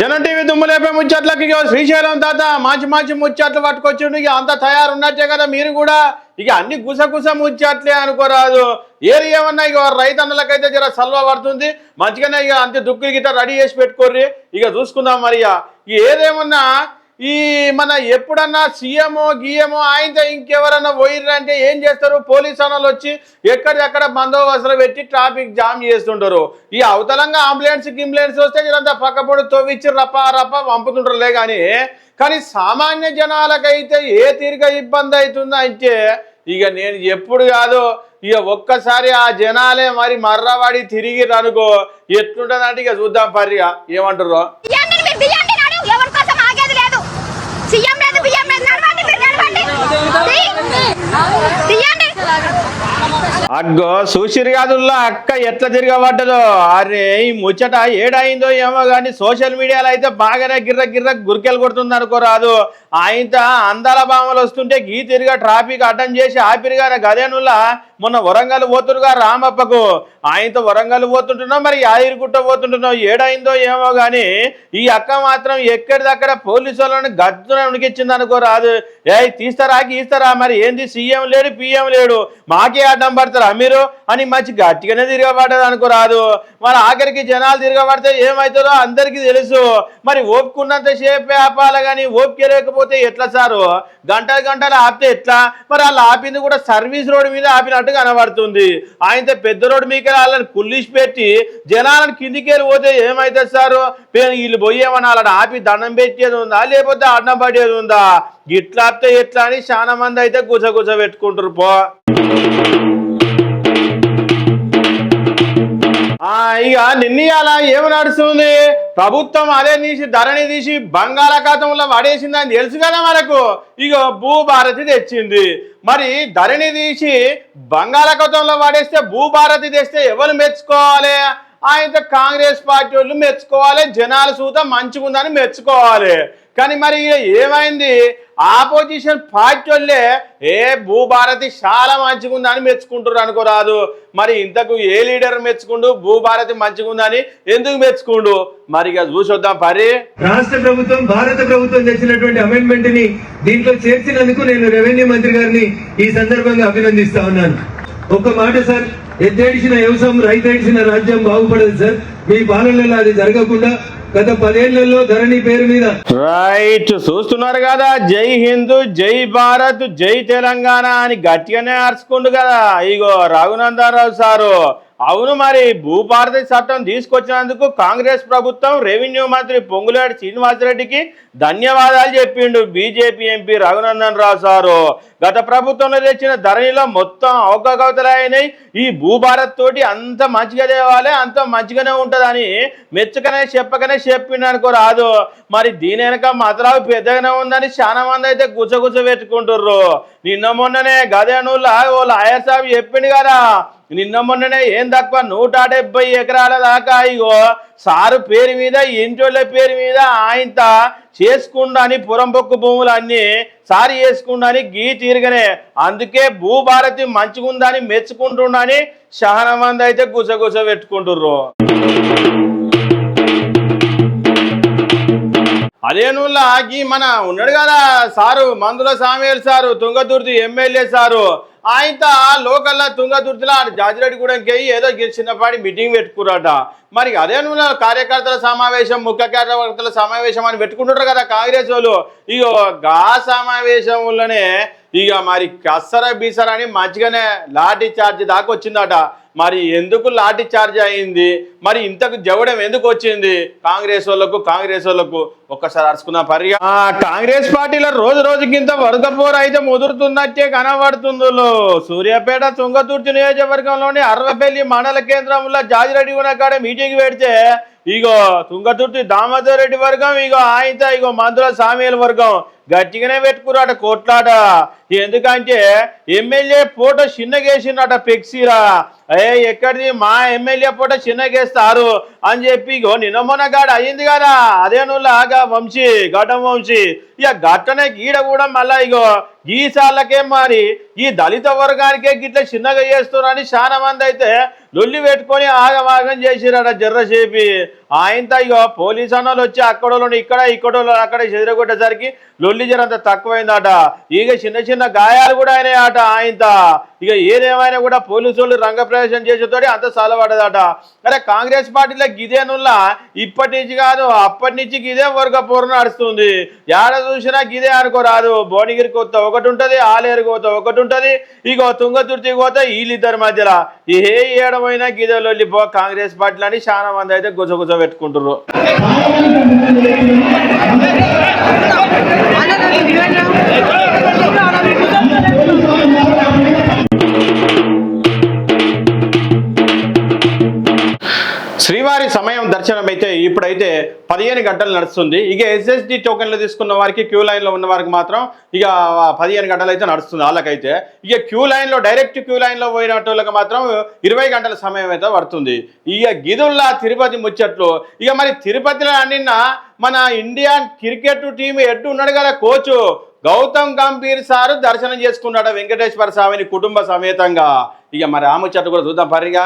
జనం టీవీ దుమ్ములేపే ముచ్చట్లకి శ్రీశైలం తాత మంచి మంచి ముచ్చట్లు పట్టుకొచ్చిండు. ఇక అంత తయారున్నట్టే కదా మీరు కూడా. ఇక అన్ని గుసగుస ముచ్చట్లే అనుకోరాదు. ఏది ఏమన్నా ఇక రైతన్నలకైతే జర సల్వ పడుతుంది. మంచిగానే ఇక అంతే దుక్కులు గిట్ట రెడీ చేసి పెట్టుకోర్రి. ఇక చూసుకుందాం మరి ఇక ఏదేమన్నా ఈ మన ఎప్పుడన్నా సీఎంఓ గిఎంఓ ఆయనతో ఇంకెవరన్నా పోయిర్రంటే ఏం చేస్తారు? పోలీస్ అన్నలు వచ్చి ఎక్కడెక్కడ బందోబస్తులు పెట్టి ట్రాఫిక్ జామ్ చేస్తుంటారు. ఈ అవతలంగా అంబులెన్స్ గింబులెన్స్ వస్తే ఇదంతా పక్కపొడి తవ్విచ్చి రప్ప రప్ప పంపుతుంటారులే కానీ కానీ సామాన్య జనాలకైతే ఏ తీరిక ఇబ్బంది అవుతుందో అంటే ఇక నేను ఎప్పుడు కాదు ఇక ఒక్కసారి ఆ జనాలే మరి మర్రవాడి తిరిగి అనుకో ఎట్లుంటుందంటే ఇక చూద్దాం పర్రిగా. ఏమంటారు అగ్గో చూసిరు కాదుల్లా అక్క ఎట్లా తిరగబడ్డదో? అరే ఈ ముచ్చట ఏడైందో ఏమో కానీ సోషల్ మీడియాలో అయితే బాగానే గిర్ర గిర్ర గురికెలు కొడుతుంది అనుకోరాదు ఆయన అందాల భామలు వస్తుంటే గీ తిరిగా ట్రాఫిక్ అడ్డం చేసి ఆపిరిగా గదేనుల్లా మొన్న వరంగల్ పోతురుగా రామప్పకు. ఆయనతో వరంగల్ పోతుంటున్నాం మరి యాదిరిగుట్ట పోతుంటున్నాం ఏడైందో ఏమో కానీ ఈ అక్క మాత్రం ఎక్కడిదక్కడ పోలీసు వాళ్ళని గద్దున ఉనికిచ్చింది అనుకోరాదు ఏ తీస్తారా గీస్తారా మరి ఏంది సీఎం లేడు పిఎం లేడు మాకే అడ్డం పడతారా మీరు? అని మంచి గట్టిగానే తిరగబడ్డది అనుకోరాదు మరి ఆఖరికి జనాలు తిరగబడితే ఏమవుతుందో అందరికీ తెలుసు. మరి ఓపుకున్నంత సేపే ఆపాలి కానీ ఓపిక లేకపోతే ఎట్లా సారు? గంటలు గంటలు ఆపితే ఎట్లా? మరి వాళ్ళు ఆపింది కూడా సర్వీస్ రోడ్డు మీద ఆపినట్టు కనబడుతుంది. ఆయనతో పెద్ద రోడ్డు మీకు వాళ్ళని కుల్లిసి పెట్టి జనాలను కిందికి పోతే ఏమవుతుంది సారు? వీళ్ళు పోయేమని వాళ్ళని ఆపి దండం పెట్టేది ఉందా? లేకపోతే అడ్డం పడేది ఉందా? ఇట్లా ఆపితే ఎట్లా అని చాలా మంది అయితే గుస గుస పెట్టుకుంటారు పో. ఇక నిన్న అలా ఏమి నడుస్తుంది? ప్రభుత్వం అదే తీసి ధరణి తీసి బంగాళాఖాతంలో పడేసిందని తెలుసు కదా మనకు. ఇక భూభారతి తెచ్చింది. మరి ధరణి తీసి బంగాళాఖాతంలో పడేస్తే భూభారతి తెస్తే ఎవరు మెచ్చుకోవాలి? ఆయనతో కాంగ్రెస్ పార్టీ వాళ్ళు మెచ్చుకోవాలి. జనాల సూత మంచిగుందని మెచ్చుకోవాలి. కానీ మరి ఇక ఏమైంది? ఆపోజిషన్ పార్టీ వాళ్ళే ఏ భూభారతి చాలా మంచిగుందని మెచ్చుకుంటారు అనుకోరాదు మరి ఇంతకు ఏ లీడర్ మెచ్చుకుండు భూభారతి మంచిగుందని ఎందుకు మెచ్చుకుండు? మరి ఇక చూసొద్దాం పరి. రాష్ట్ర ప్రభుత్వం భారత ప్రభుత్వం తెచ్చినటువంటి అమెండ్మెంట్ని దీంట్లో చేర్చినందుకు నేను రెవెన్యూ మంత్రి గారిని ఈ సందర్భంగా అభినందిస్తా ఉన్నాను. ఒక్క మాట సార్ ఎత్తేడిసిన వ్యవసాయం రైతేడిసిన రాజ్యం బాగుపడదు సార్. మీ పాలనలో అది జరగకుండా గత పదేళ్ళలో ధరణి పేరు మీద. రైట్ చూస్తున్నారు కదా జై హిందూ జై భారత్ జై తెలంగాణ అని గట్టిగానే అరుచుకుండు కదా. ఇగో రఘునందనరావు సారు అవును మరి భూభారతి చట్టం తీసుకొచ్చినందుకు కాంగ్రెస్ ప్రభుత్వం రెవెన్యూ మంత్రి పొంగులేటి శ్రీనివాసరెడ్డికి ధన్యవాదాలు చెప్పిండు BJP MP Raghunandan Rao sir. గత ప్రభుత్వంలో తెచ్చిన ధరణిలో మొత్తం అవకతవకలైనాయి ఈ భూభారత్ తోటి అంత మంచిగా తేవాలి అంత మంచిగానే ఉంటుందని మెచ్చుకనే చెప్పకనే చెప్పిండు అనుకో రాదు. మరి దీని వెనక మతరావు పెద్దగానే ఉందని చాలా మంది అయితే గుసగుస పెట్టుకుంటుర్రు. నిన్న మొన్ననే గదేనూళ్ళ ఓ లాయర్ సాబ్ చెప్పిండు కదా. నిన్న మొన్ననే ఏం తక్కువ నూట డెబ్బై ఎకరాల దాకా ఇగో సారు పేరు మీద ఇంటోళ్ళ పేరు మీద ఆయంత చేసుకుండాని పురంపొక్కు భూములు అన్ని సారి చేసుకుండాని గీ తీరుగనే. అందుకే భూభారతి మంచిగుందని మెచ్చుకుంటుండని చాలా మంది అయితే గుసగుస పెట్టుకుంటుర్రు. అదే ఈ మన ఉన్నాడు కదా sir Mandula Samel sir Tungaturthi MLA sir. ఆయన లోకల్లా తుంగతుర్తిలో జాజిరెడ్డిగూడెంకి ఏదో చిన్నపాటి మీటింగ్ పెట్టుకున్నారట మరి అదే నువ్వు కార్యకర్తల సమావేశం ముఖ్య కార్యకర్తల సమావేశం అని పెట్టుకుంటుంటారు కదా కాంగ్రెస్ వాళ్ళు. ఇక గా సమావేశంలోనే ఇక మరి కసర బీసర అని మంచిగానే లాఠీ చార్జ్ దాకా వచ్చిందట. మరి ఎందుకు లాఠీ చార్జ్ అయింది? మరి ఇంతకు జవడం ఎందుకు వచ్చింది? కాంగ్రెస్ వాళ్ళకు కాంగ్రెస్ వాళ్ళకు ఒక్కసారి అరుచుకున్న పరిగా కాంగ్రెస్ పార్టీలో రోజు రోజుకింత వరద వరదపోరు అయితే ముదురుతున్నట్టే కనబడుతుందో సూర్యాపేట తుంగతుర్తి నియోజకవర్గంలోని అరవపల్లి మండల కేంద్రంలో జాజిరెడ్డి కూడా మీటింగ్ పెడితే ఇగో తుంగతుర్తి దామోదర్ రెడ్డి వర్గం ఇగో ఆయన ఇగో మందుల సామీల వర్గం. గట్టిగానే పెట్టుకురాట కొట్లాట. ఎందుకంటే ఎమ్మెల్యే పూట చిన్నగేసిండట పెక్సీరా. ఏ ఎక్కడిది? మా ఎమ్మెల్యే పూట చిన్నగేస్తారు అని చెప్పి ఇగో నిన్న మొన్న గాడ అయింది కదా. అదే నువ్వులాగా వంశీ ఘటం వంశీ. ఇక గట్టనే గీడ కూడా మళ్ళా ఇగో ఈ మరి ఈ దళిత వర్గానికే గిట్ల చిన్నగా చేస్తున్నారని చాలా మంది అయితే లొల్లి పెట్టుకొని ఆగమాగం చేసిరట జర్ర చేపి ఆయనతో ఇగో పోలీస్ అన్నోళ్ళు వచ్చి అక్కడోళ్ళు ఇక్కడ ఇక్కడోళ్ళు అక్కడ చెదిరగొట్టేసరికి లొల్లి జరంత తక్కువైందట. ఇక చిన్న చిన్న గాయాలు కూడా అయినాయి అట ఆయనతో ఇక ఏదేమైనా కూడా పోలీసు వాళ్ళు రంగప్రవేశం చేసేతోటి అంత సాలపడదట అరే కాంగ్రెస్ పార్టీలో గిదేనుల్లా ఇప్పటి నుంచి కాదు అప్పటి నుంచి గిదే వర్గ పూర్ణ నడుస్తుంది. ఏడ చూసినా గిదే అనుకోరాదు భువనగిరి కొత్త ఒకటి ఉంటుంది ఆలేరు కోత ఒకటి ఉంటుంది ఇగో తుంగతుర్తి కోత వీళ్ళిద్దరి మధ్యలో. ఏ ఏడమైనా గిదే లొల్లిపో కాంగ్రెస్ పార్టీలు అని చాలా మంది అయితే గుజగుజ పెట్టుకుంటారు శ్రీవారి సమయం దర్శనం అయితే ఇప్పుడైతే పదిహేను గంటలు నడుస్తుంది. ఇక ఎస్ఎస్డి టోకెన్లు తీసుకున్న వారికి క్యూ లైన్లో ఉన్న వారికి మాత్రం ఇక పదిహేను గంటలు అయితే నడుస్తుంది వాళ్ళకైతే. ఇక క్యూ లైన్లో డైరెక్ట్ క్యూ లైన్లో పోయినట్టులకు మాత్రం ఇరవై గంటల సమయం అయితే పడుతుంది. ఇక గిదుల్లా తిరుపతి ముచ్చట్లు. ఇక మరి తిరుపతిలో నిన్న మన ఇండియన్ క్రికెట్ టీం ఎడ్డు ఉన్నాడు కదా కోచ్. గౌతమ్ గంభీర్ సారు దర్శనం చేసుకున్నాడు వెంకటేశ్వర స్వామిని కుటుంబ సమేతంగా. ఇక మరి ఆ ముచ్చట్లు కూడా చూద్దాం పరిగా.